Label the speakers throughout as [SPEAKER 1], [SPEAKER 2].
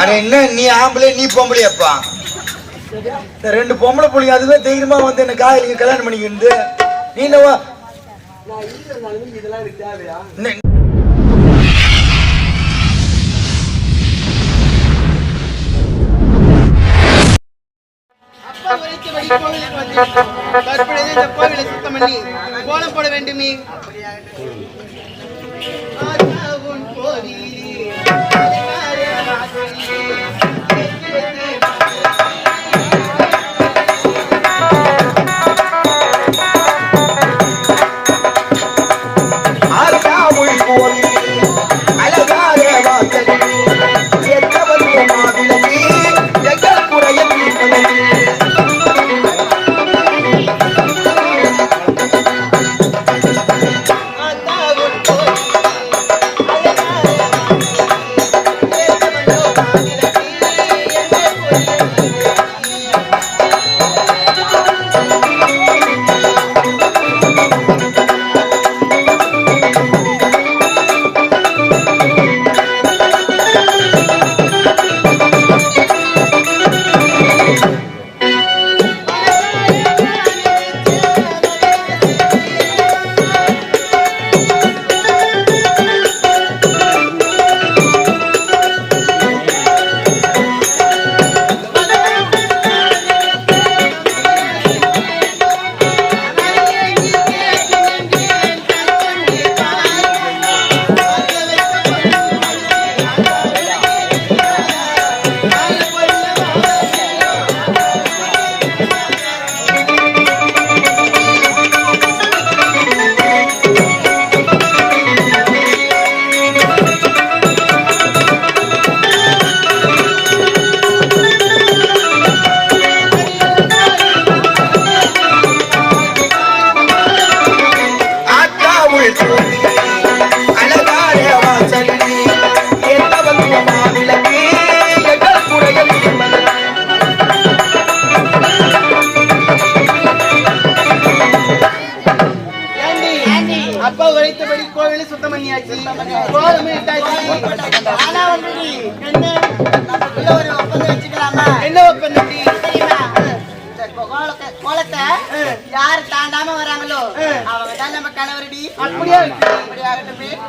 [SPEAKER 1] அட என்ன நீ ஆம்பளை நீ பொம்பளையாப்பா? ரெண்டு பொம்பளை புள்ளிங்க அதுவே தைரியமா வந்து என்ன காதலிங்க கல்யாணம் பண்ணிக்கிட்டு நீ என்னவா?
[SPEAKER 2] கோலம் போட வேண்டுமே? வெற்றி
[SPEAKER 3] வெற்றி பண்ணலாமா
[SPEAKER 2] என்ன பண்ணி
[SPEAKER 3] தெரியுமா? கோலத்தை யாரு தாண்டாம
[SPEAKER 2] அப்படியா?
[SPEAKER 3] இப்படி ஆகட்டும்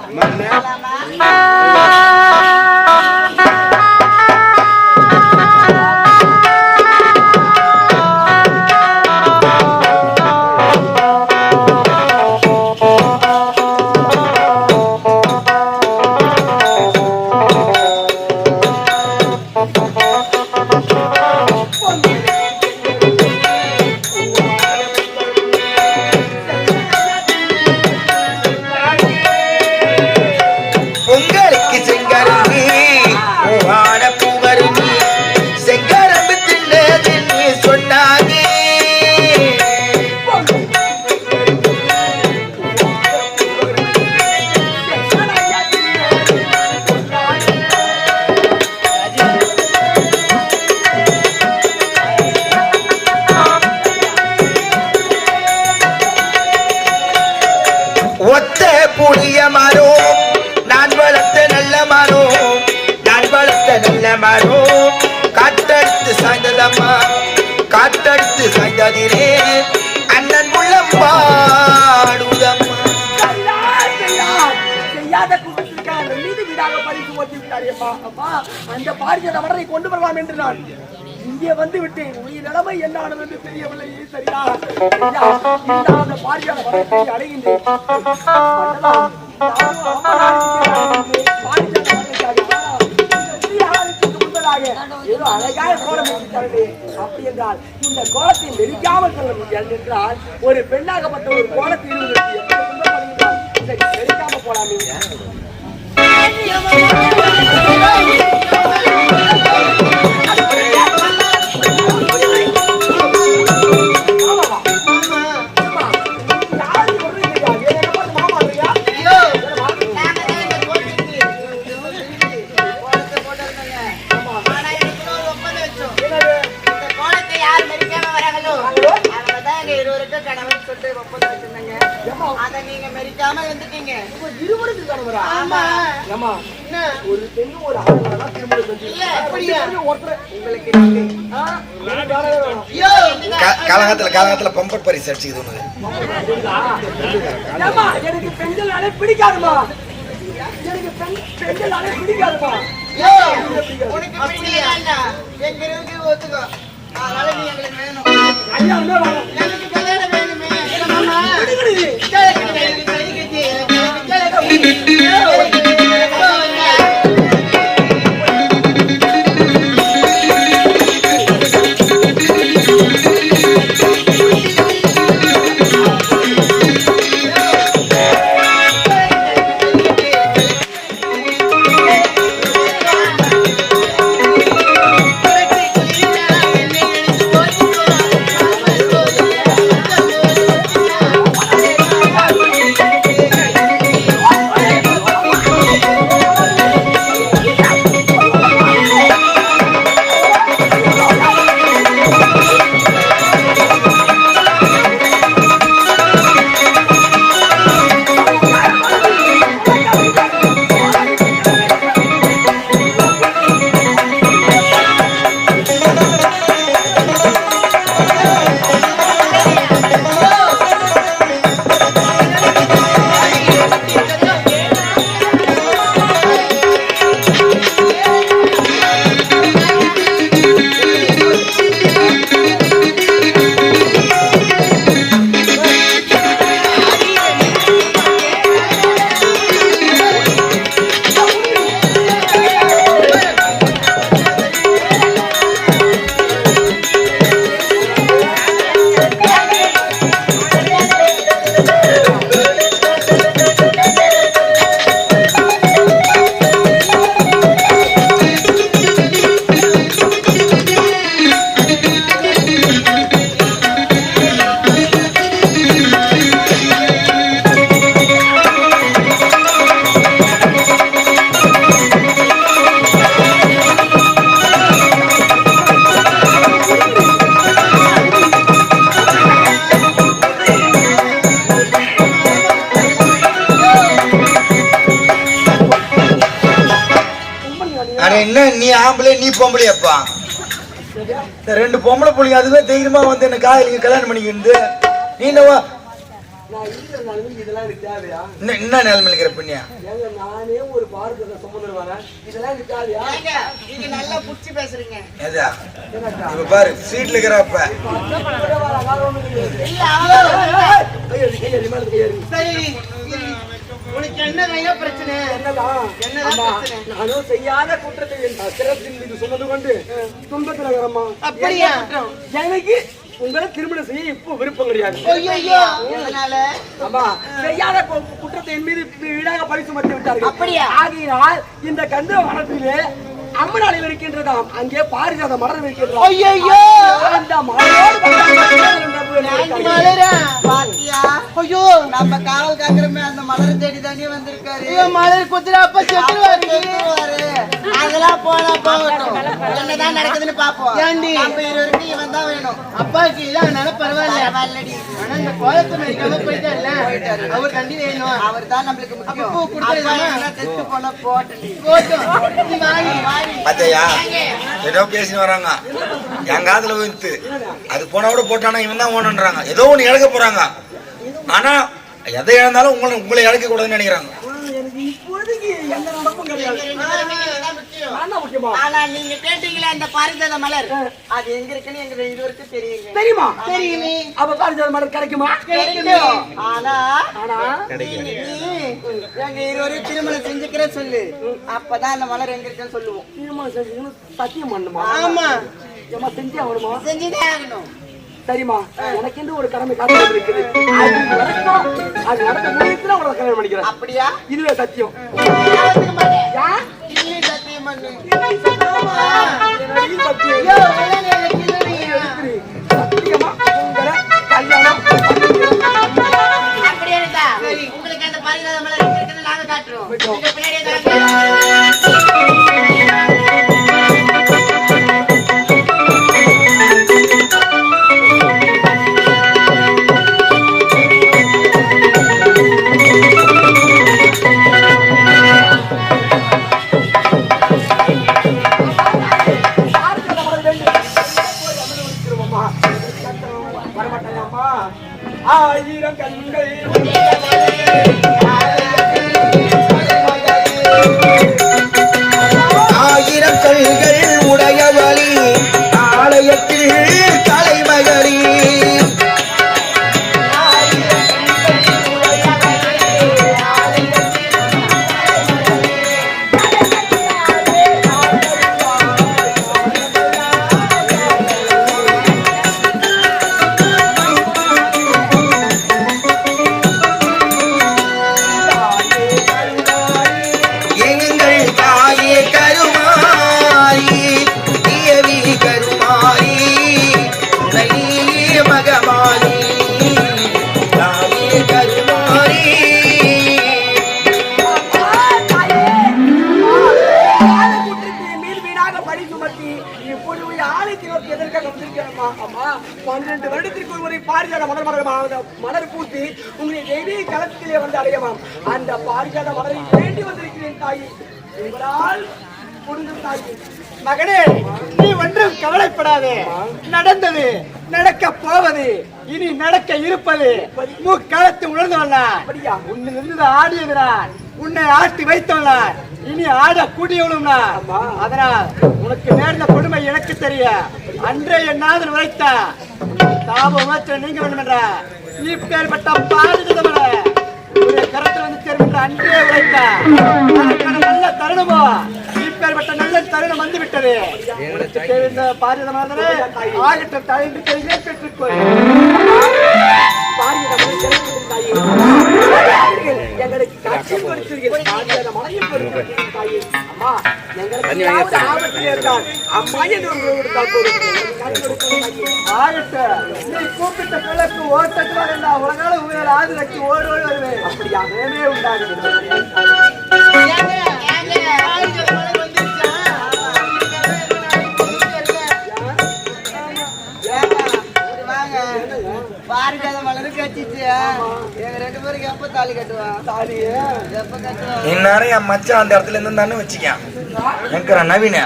[SPEAKER 4] அப்படி என்றால் இந்த கோலத்தை வெடிக்காமல் சொல்ல முடியாது என்றால் ஒரு பெண்ணாகப்பட்ட ஒரு கோலத்தை வெடிக்காம போலாமே
[SPEAKER 2] ஆமா.
[SPEAKER 4] ஏமா
[SPEAKER 3] என்ன?
[SPEAKER 4] ஒரு பெண்ணு ஒரு ஆண் தான் திருமணம் செஞ்சு
[SPEAKER 2] இல்ல,
[SPEAKER 3] அப்படியா?
[SPEAKER 4] ஒருத்தர்
[SPEAKER 2] உங்களுக்கு இருக்கு.
[SPEAKER 4] ஆ, உங்களுக்கு வேணவே வேணாம்.
[SPEAKER 3] ஐயோ
[SPEAKER 1] கா- காலகாலத்துல காலகாலத்துல பம்பர் பரிசு அடிச்சுக்குது
[SPEAKER 4] ஏம்மா, எனக்கு பெண்கள்னாலே பிடிக்காதுமா எனக்கு பெண் பெண்கள்னாலே பிடிக்காதுமா
[SPEAKER 2] உனக்கு வேண்டாம். எங்க இருக்கு ஒத்துக்கோ. அதனால நீ எங்களுக்கு வேணும். எனக்கு கல்யாணம் வேணுமே.
[SPEAKER 1] No. பொம்பளையாப்பா இந்த ரெண்டு பொம்பளை புள்ளிங்க அதுவே தைரியமா வந்து என்ன காதலிங்க கல்யாணம் பண்ணிக்கிட்டு நீ என்னவா என்ன என்ன நிலைமையில இருக்கிற பெண்ணியா
[SPEAKER 4] ஏங்க நானே ஒரு பாரத சம்பந்தம் வரேன் இதெல்லாம் எனக்கு தேவையா
[SPEAKER 2] ஏங்க, நீங்க நல்லா புடிச்சு பேசுறீங்க
[SPEAKER 1] எதா
[SPEAKER 4] என்னக்கா?
[SPEAKER 1] இப்ப பாரு சீட்ல இருக்கிறப்ப.
[SPEAKER 2] இல்ல
[SPEAKER 3] உனக்கு என்ன கையா பிரச்சனை
[SPEAKER 4] என்னதான்?
[SPEAKER 3] என்னதான்
[SPEAKER 4] ஆமா,
[SPEAKER 3] பிரச்சனை?
[SPEAKER 4] நானும் செய்யாத குற்றத்தை என் மீது சுமந்து கொண்டு துன்பத்தில் இருக்கிறம்மா.
[SPEAKER 3] அப்படியா?
[SPEAKER 4] எனக்கு உங்களை திருமணம் செய்ய இப்போ விருப்பம் கிடையாது
[SPEAKER 3] ஐயோ
[SPEAKER 2] எதனால
[SPEAKER 4] ஆமா செய்யாத கு- குற்றத்தை என் மீது வீடாக பழி சுமத்தி விட்டார்கள்
[SPEAKER 2] அப்படியா?
[SPEAKER 4] ஆகையினால் இந்த கந்த வனத்திலே அம்மனாலை இருக்கின்றதாம் அங்கே பாரிஜாத மலர் இருக்கின்றதாம்
[SPEAKER 3] ஐயோ
[SPEAKER 4] அந்த
[SPEAKER 3] ஐயோ!
[SPEAKER 2] நம்ம காவல் காக்கிறமே அந்த மலரை தேடி தானே வந்திருக்காரு.
[SPEAKER 3] மலர் குத்துறா அப்ப செத்துருவாரு
[SPEAKER 2] அதெல்லாம் போனா போகட்டும். என்னதான் நடக்குதுன்னு பாப்போம்.
[SPEAKER 3] ஏண்டி?
[SPEAKER 2] நம்ம இருவருக்கு இவன் தான் வேணும்.
[SPEAKER 3] அப்பாவுக்கு இதானால பரவாயில்ல.
[SPEAKER 2] பரவாயில்லடி.
[SPEAKER 3] ஆனா இந்த கோலத்தை மறிக்காம போயிட்டார்ல அவர் கண்டி வேணும்
[SPEAKER 2] அவர் தான் நம்மளுக்கு முக்கியம்.
[SPEAKER 3] அப்ப பூ கொடுத்தது
[SPEAKER 2] அப்பா
[SPEAKER 3] தானே?
[SPEAKER 2] என்ன செத்து போன போட்டு
[SPEAKER 3] போட்டும். நீ வாங்கி
[SPEAKER 1] பாத்தியா ஏதோ பேசின்னு வராங்க. என் காதுல விழுந்து. அது போனா கூட போட்டானா இவன் தான் ஓனன்றாங்க ஏதோ ஒண்ணு இழக்க போறாங்க. ஆனா எதை இழந்தாலும் உங்களை உங்களை இழக்க கூடாதுன்னு நினைக்கிறாங்க.
[SPEAKER 4] முக்கியமா?
[SPEAKER 2] ஆனா நீங்க கேட்டீங்களே அந்த பாரிஜாத மலர். அது எங்க இருக்குன்னு எங்க இருவருக்கும் தெரியுங்க.
[SPEAKER 4] தெரியுமா?
[SPEAKER 3] தெரியுமே.
[SPEAKER 4] அப்ப பாரிஜாத மலர் கிடைக்குமா?
[SPEAKER 2] கிடைக்கும். ஆனா
[SPEAKER 4] ஆனா
[SPEAKER 2] நீ எங்க இருவரையும் திருமணம் செஞ்சுக்கிற சொல்லு. அப்பதான் அந்த மலர் எங்க இருக்குன்னு சொல்லுவோம்.
[SPEAKER 4] திருமணம் செஞ்சு சத்தியம் பண்ணுமா?
[SPEAKER 3] ஆமா.
[SPEAKER 4] ஏமா செஞ்சே ஆகணுமா?
[SPEAKER 2] செஞ்சுதான் ஆகணும்.
[SPEAKER 4] சரிம்மா எனக்கு என்று ஒரு கடமை காத்து இருக்குது? அது நடக்கும் அது நடக்க முடியுதுன்னா உங்களை கல்யாணம் பண்ணிக்கிறேன்.
[SPEAKER 2] அப்படியா?
[SPEAKER 4] இதுவே சத்தியம்.
[SPEAKER 2] அப்படியே இருக்கா? உங்களுக்கு அந்த இருக்குன்னு நாங்க காட்டுறோம். பின்னாடியே ஆயிரம்
[SPEAKER 1] கண்கள்
[SPEAKER 4] பழி சுமத்தி இப்பொழுது ஆலயத்தை நோக்கி எதற்காக வந்திருக்கிறேம்மா? அம்மா, பன்னிரண்டு வருடத்திற்கு ஒரு முறை பாரிஜாத மலர் மலர் மலர் பூட்டி உங்களுடைய தெய்வீக களத்திலே வந்து அடையவாம். அந்த பாரிஜாத மலரை வேண்டி வந்திருக்கிறேன் தாயி. உங்களால் கொடுங்க தாயி.
[SPEAKER 5] மகனே நீ ஒன்றும் கவலைப்படாதே. நடந்தது நடக்க போவது இனி நடக்க இருப்பது முக்காலத்து உணர்ந்தவனான்
[SPEAKER 4] அப்படியா?
[SPEAKER 5] உன்னிலிருந்து ஆடியது நான். உன்னை ஆட்டி வைத்தவனான் இனி ஆட கூடியவளும் நான் அதனால் உனக்கு நேர்ந்த கொடுமை எனக்கு தெரிய அன்றே என் நாதன் உரைத்தா தாப உணர்ச்சி நீங்க வேண்டும் என்ற இப்பேற்பட்ட பாதிதமன ஒரு கரத்தில் வந்து சேரும் என்ற அன்றே உரைத்தா அதற்கான நல்ல தருணமோ இப்பேற்பட்ட நல்ல தருணம் வந்து விட்டது உனக்கு தெரிந்த பாதிதமானதே ஆகட்டும் தலைந்து கையிலே பெற்றுக்கொள்
[SPEAKER 4] பாரிஜாத தாயி எங்களுக்கு காட்சி கொடுத்தீர்கள் தாயி அம்மா எங்களுக்கு ஏதாவது ஆபத்து நேர்ந்தால் அம்மா என்று கொடுத்தால் போதும்
[SPEAKER 5] கூப்பிட்ட பிள்ளைக்கு ஓட்டத்து வரண்டா உலகால உயிர் ஆது வச்சு ஓடி ஓடி வருவேன் அப்படியா வேமே உண்டாகுது
[SPEAKER 1] இந்நேரம் என் மச்சான் அந்த இடத்துல இருந்து தானே வச்சுக்கேன் என்கிற நவீன.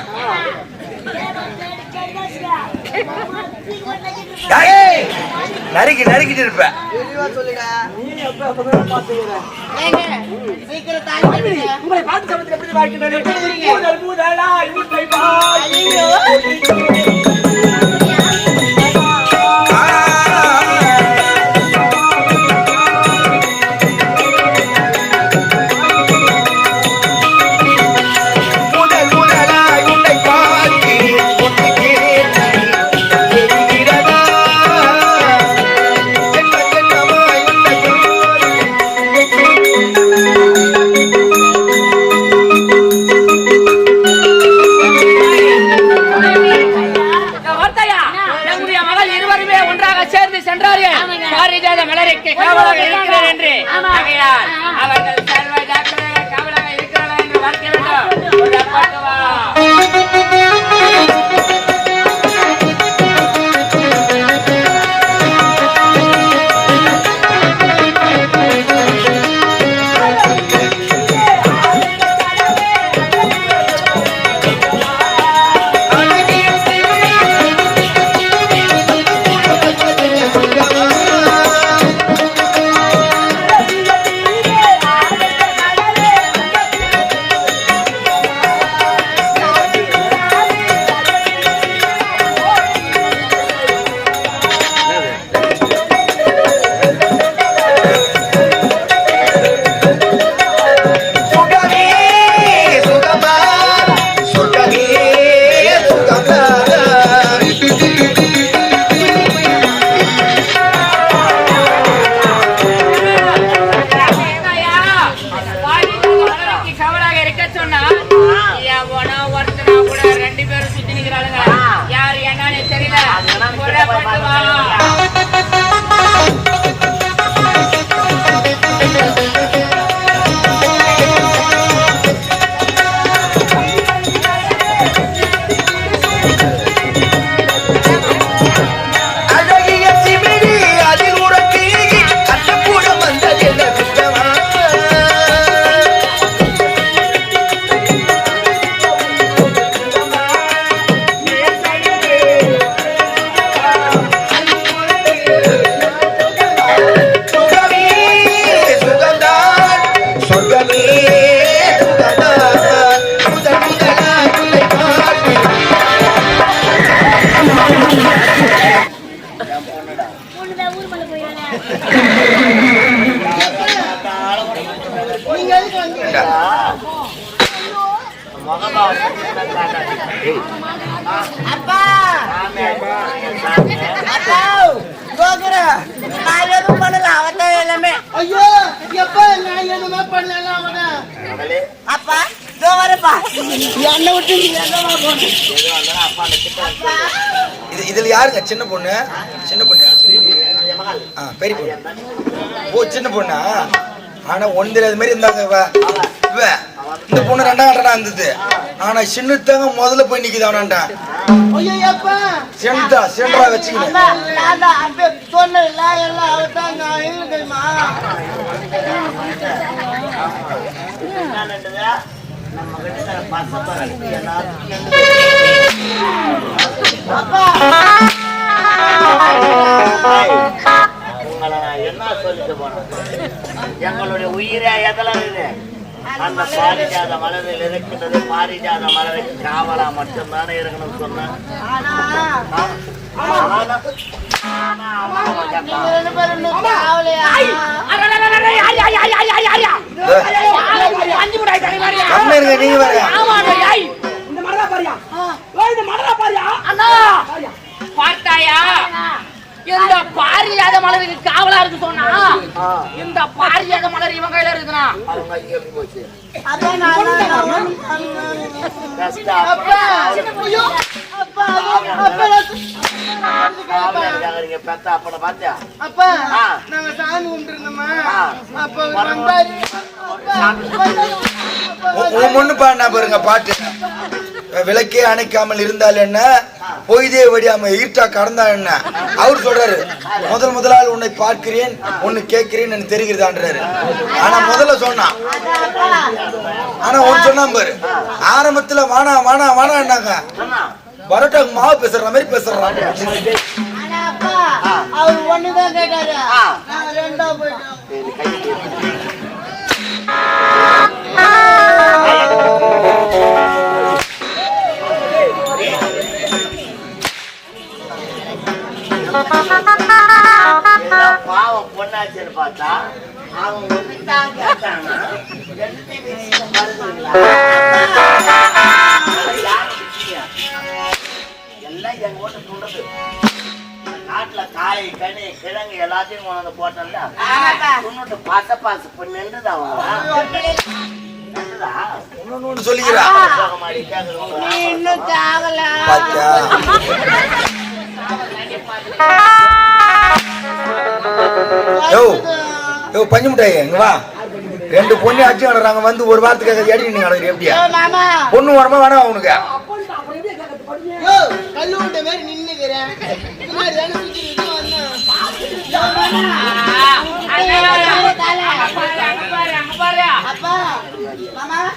[SPEAKER 1] நறுக்கி நறுக்கிட்டு இருப்ப.
[SPEAKER 6] தெளிவா
[SPEAKER 7] இது
[SPEAKER 1] இதுல யாருங்க? சின்ன பொண்ணு? சின்ன பொண்ணு. ஆ பெரிய பொண்ணு. ஓ சின்ன பொண்ணா? ஆனா ஒன்றில் தெரியாத மாதிரி இருந்தாங்க இவ. இவ. இந்த பொண்ணு ரெண்டாம் கட்டடா இருந்தது. ஆனா சின்னத்தாங்க முதல்ல போய் நிக்குது அவனாண்டா
[SPEAKER 2] ஐயோ எப்ப
[SPEAKER 1] சென்டா
[SPEAKER 2] எல்லாம்
[SPEAKER 8] என்ன சொல்லிட்டு போனேன் எங்களுடைய உயிரே எதில் அந்த பாரிஜாத மலரில் இருக்கின்றது பாரிஜாத மலருக்கு காவலா மட்டும்தானே இருக்கணும்னு சொன்னேன்
[SPEAKER 3] பார்த்தாயா? இந்த பாரியாத மலருக்கு காவலா இருக்கு சொன்னா இந்த பாரியாத மலர் இவன் கையில
[SPEAKER 1] முன்னு பாடினா பாருங்க பாட்டு. விளக்கே அணைக்காமல் இருந்தால் என்ன? பொய்தே வடியாம ஈர்த்தா கடந்தா என்ன? அவர் சொல்றாரு முதல் முதலால் உன்னை பார்க்கிறேன் உன்னை கேட்கிறேன் எனக்கு தெரிகிறதான்றாரு. ஆனா முதல்ல சொன்னான் ஆனா ஒன்னு சொன்னான் பாரு ஆரம்பத்துல வானா வானா வானான்னாங்க.
[SPEAKER 8] சொன்னா,
[SPEAKER 1] பரோட்டாக்கு மாவு பேசுற மாதிரி பேசுறான்
[SPEAKER 2] அவர் ஒண்ணுதான் கேட்டாரு. நாங்க ரெண்டா போயிட்டோம்.
[SPEAKER 8] பாவம் பொண்ணாச்சுன்னு பார்த்தா கேட்டானா காய் கனி கிழங்கு எல்லாத்தையும் கொண்டு போட்டல துண்ணுட்டு பாச பாச பண்ணி நின்றுதா அவங்க நின்றுதா?
[SPEAKER 1] இன்னொன்னு சொல்லிக்கிறா.
[SPEAKER 8] போக மாடி கேக்குறவங்க
[SPEAKER 2] நீ இன்னும்
[SPEAKER 1] யோ யோ பஞ்சு மிட்டாய் இங்க வா. ரெண்டு பொண்ணு அடிச்சு கிடறாங்க வந்து ஒரு வாரத்துக்காக ஏடி நீ கிடக்குற எப்படியா? பொண்ணு வரமா வேணாம் அவனுக்கு
[SPEAKER 4] அப்படி அப்புறம் எப்படி கேட்கறது? படிங்க
[SPEAKER 2] யோ கல்லு விட்ட மாதிரி நின்னுக்கிறேன்.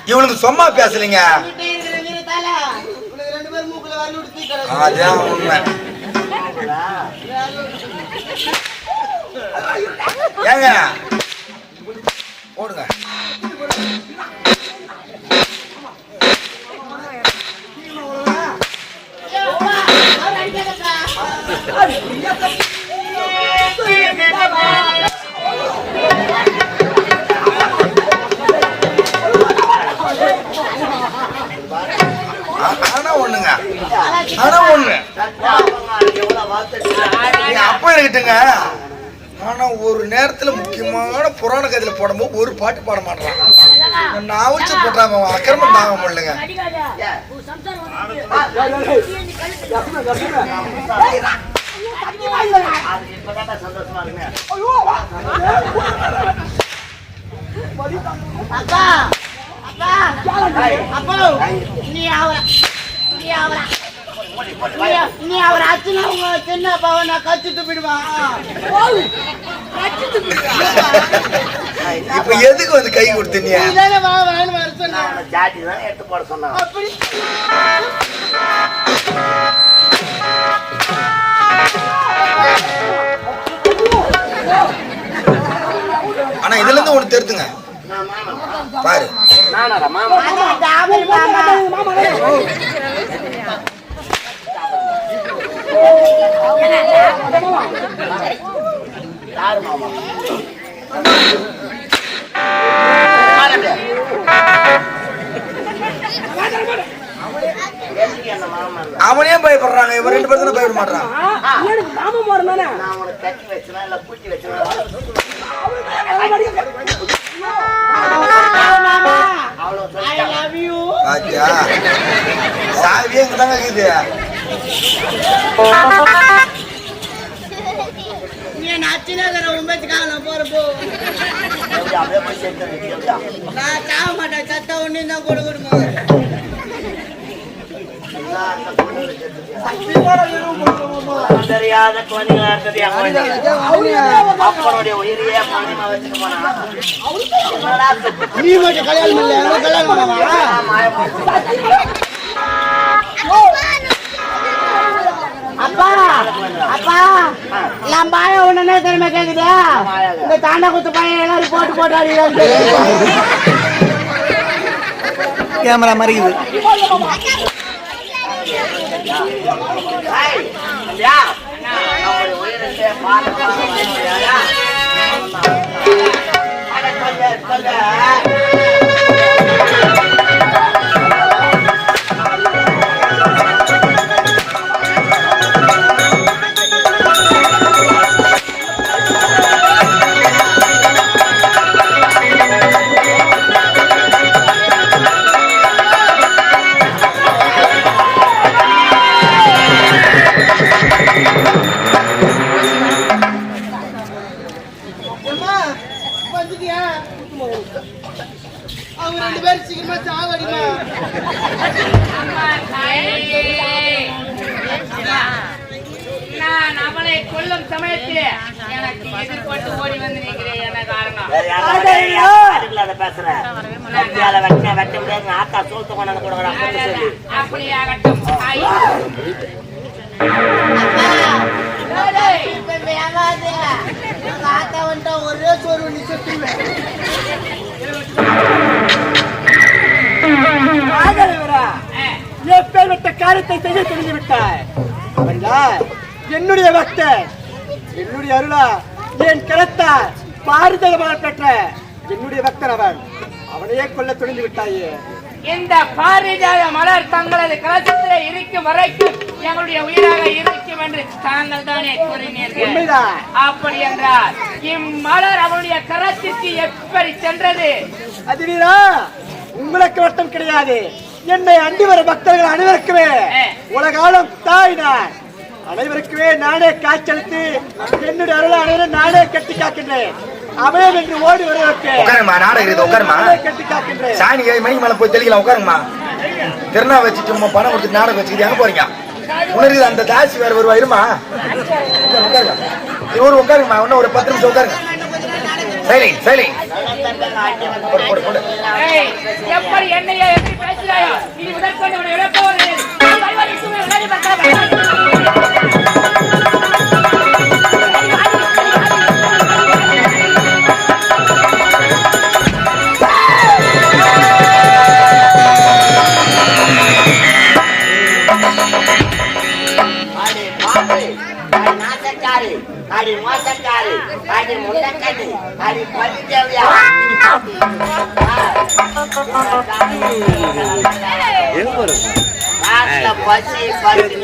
[SPEAKER 1] இவனுக்கு சும்மா பேசலைங்க. அதான் உண்மை. ஏங்க? போடுங்க. ஆ- ஆனா ஒண்ணுங்க. ஆனா ஒண்ணு. அப்ப இருக்கட்டுங்க ஆனா ஒரு நேரத்துல முக்கியமான புராண கதையில போடும்போது ஒரு பாட்டு பாட மாட்டான் நான் போட்டாங்க அக்கிரமம் தாங்க முடியலங்க.
[SPEAKER 8] அது
[SPEAKER 2] அப்பா அப்பா அப்பா நீ அவர நீ அவர நீ- அவர் அச்சுனா உங்க சின்ன அப்பாவை நான் கச்சு துப்பிடுவான்
[SPEAKER 1] இப்ப எதுக்கு வந்து கை கொடுத்த நீ
[SPEAKER 2] நீ வா வான்னு வர சொன்ன
[SPEAKER 8] அவனை ஜாட்டி தான் எடுத்து போட சொன்னான்
[SPEAKER 2] அப்படி
[SPEAKER 1] ஆனா இதுல இருந்து ஒண்ணு தெரிஞ்சுங்க பாரு.
[SPEAKER 8] நானாடா மாமா யாரு மாமா
[SPEAKER 1] அவனே பயப்படுறாங்க இவன் ரெண்டு பேரும் பயப்பட மாட்டான்
[SPEAKER 4] தானே
[SPEAKER 8] நான் உனக்கு கட்டி வச்சுனா இல்ல பூட்டி வச்சுனா?
[SPEAKER 1] பாத்தியா சாவியே இங்க தாங்க இருக்குது
[SPEAKER 2] நான் சாக மாட்டேன் சத்த ஒண்ணு தான் கொடுக்கணுமா
[SPEAKER 8] நான் அந்த பொண்ணுல சேர்த்துட்டியா? உனக்கு தெரியாத குழந்தைங்களா இருந்தது என் குழந்தைங்க. அப்பனுடைய உயிரையே பணமா வச்சுட்டு போனா. என்னடா சுத்து?
[SPEAKER 3] நீ மட்டும் கல்யாணம் இல்ல எனக்கு கல்யாணம் பண்ணவா
[SPEAKER 2] அப்பா அப்பா என் பாய உடனே திறமை கேக்குதா இந்த தாண்டா குத்து பையன் எல்லாரும் போட்டு போட்டாடி
[SPEAKER 3] கேமரா மறைக்குது
[SPEAKER 8] சொல்லு, சொல்லு. வெட்டினா ஆத்தா சோத்து கொண்டாந்து கொடுக்குறான்,
[SPEAKER 6] அப்படியாகட்டும் தாய்.
[SPEAKER 2] வந்துட்டா ஒரே சோறு நீ
[SPEAKER 3] எப்பேற்பட்ட காரியத்தை செய்ய தெரிந்து விட்டாய் என்னுடைய என்னுடைய அருளா என் கிடத்தா பாரதமாக பெற்ற என்னுடைய பக்தன் அவன் அவனையே கொல்ல துணிந்து விட்டாயே.
[SPEAKER 6] இந்த பாரிஜாத மலர் தங்களது கலசத்தில் இருக்கும் வரைக்கும் எங்களுடைய உயிராக இருக்கும் என்று தாங்கள் தானே கூறினீர்கள். அப்படி என்றால் இம்மலர் அவனுடைய கரத்திற்கு எப்படி சென்றது?
[SPEAKER 3] அதுவீரா உங்களுக்கு மட்டும் கிடையாது. என்னை அண்டி வர பக்தர்கள் அனைவருக்குமே. உலகாலம் தாய் நான் அனைவருக்குமே நானே காய்ச்சலுக்கு என்னுடைய அருளை அனைவரும் நானே கட்டி காக்கின்றேன் அபயம் என்று ஓடி வருவதற்கு
[SPEAKER 1] உட்காருங்கம்மா நாடகம் இருக்குது உட்காருமா சாணி ஏழு மணிக்கு மேல போய் தெளிக்கலாம் உட்காருங்கம்மா. திருநா வச்சுட்டு உங்க பணம் கொடுத்துட்டு நாடகம் வச்சுக்கிட்டு எங்க போறீங்க? உணர்வு அந்த தாசி வேற வருவா இருமா? உட்காருங்க இவரு உட்காருங்கம்மா இன்னும் ஒரு பத்து நிமிஷம் உட்காருங்க. போடு
[SPEAKER 6] ஏய், எப்படி என்னையா எப்படி பேசுகிறாயோ இனி முதற்கொண்டு உன்னை
[SPEAKER 8] பசி பசி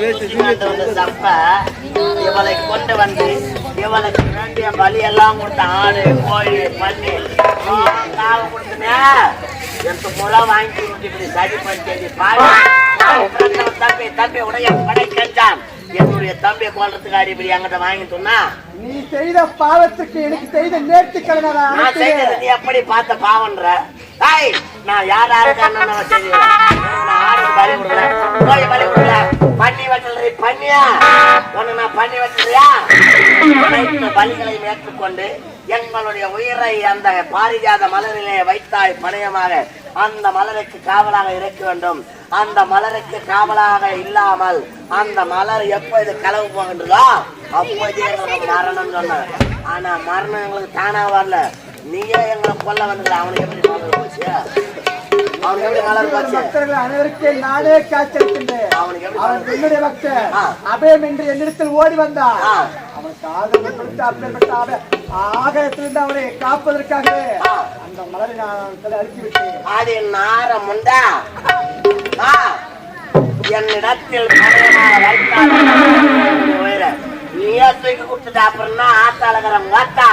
[SPEAKER 8] இவளை கொண்டு வந்து இவளுக்கு வேண்டிய பலி எல்லாம் கொடுத்த ஆடு கோழி பண்ணி முளை வாங்கி சரி பண்ணி தம்பி தம்பி உடைய கஞ்சான் என்னுடைய தம்பி கொல்றதுக்கு இப்படி என்கிட்ட வாங்கி சொன்னா?
[SPEAKER 3] நீ செய்த பாவத்துக்கு எனக்கு செய்த நேர்த்திக்கடனா
[SPEAKER 8] நான் செய்தது நீ எப்படி பார்த்த பாவன்ற ஏய் நான் யார் யாருக்கு என்னென்ன செய்வேன். நான் ஆடுக்கு பலி விடல கோழி பலி பண்ணி வச்சல பண்ணியா? உன்னை நான் பண்ணி அனைத்து பலிகளையும் ஏற்றுக்கொண்டு எங்களுடைய உயிரை அந்த பாரிஜாத மலரிலே வைத்தாய் பணையமாக அந்த மலருக்கு காவலாக இருக்க வேண்டும். அந்த மலருக்கு காவலாக இல்லாமல் அந்த மலர் எப்போது களவு போகின்றதோ அப்போதே எங்களுக்கு மரணம் சொன்னார். ஆனா மரணம் எங்களுக்கு தானா வரல. நீயே எங்களை கொல்ல வந்து அவனுக்கு எப்படி போச்சு
[SPEAKER 3] பக்தர்கள் அனைவருக்கே நானே
[SPEAKER 8] அவனுக்கு எப்படி
[SPEAKER 3] அவன்? என்னுடைய பக்தன்
[SPEAKER 8] ஆ.
[SPEAKER 3] அபயம் என்று என்னிடத்தில் ஓடி வந்தான்
[SPEAKER 8] ஆ.
[SPEAKER 3] அவனுக்கு ஆதரவு கொடுத்து அப்பேற்பட்ட அபய ஆகாயத்திலிருந்து அவனை காப்பதற்காகவே
[SPEAKER 8] ஆ.
[SPEAKER 3] அந்த மலரை நான் அழித்து விட்டேன்
[SPEAKER 8] ஆடி நார முண்டா ஆ, என்னிடத்தில். நீயே தூக்கி கொடுத்துட்ட அப்புறம் தான் ஆத்தாளகரம் வாத்தா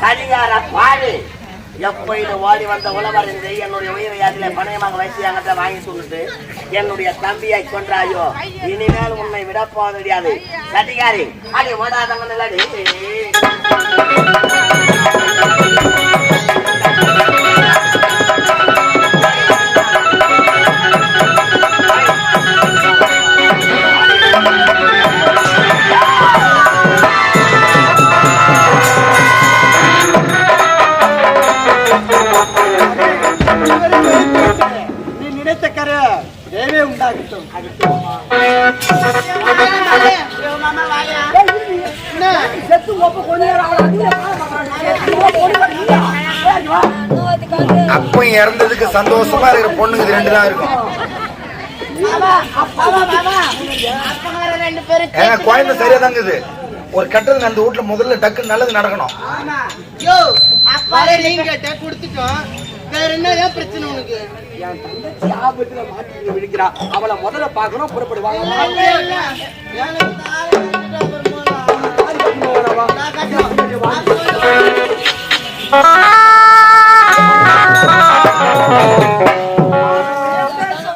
[SPEAKER 8] கலிகார பாடு எப்பொழுது ஓடி வந்த உழவர் இந்த என்னுடைய உயிரை பணயமாக வைத்து என்கிட்ட வாங்கி சொல்லிட்டு என்னுடைய தம்பியை கொன்றாயோ? இனிமேல் உன்னை விட போக முடியாது. கட்டிகாரி அடி ஓடாதவங்க
[SPEAKER 1] அப்பன் இறந்ததுக்கு சந்தோஷமா இருக்கிற பொண்ணுங்க இது ரெண்டு தான் இருக்கும். ஏன்னா குழந்தை சரியா தாங்குது ஒரு கட்டத்துக்கு அந்த வீட்டுல முதல்ல டக்கு நல்லது நடக்கணும்.
[SPEAKER 2] வேற என்ன பிரச்சனை உனக்கு?
[SPEAKER 4] என் தங்கச்சி ஆபத்துல மாட்டி விழுக்கிறா. அவளை முதல்ல பார்க்கணும் புறப்படுவாங்க.
[SPEAKER 2] Thank.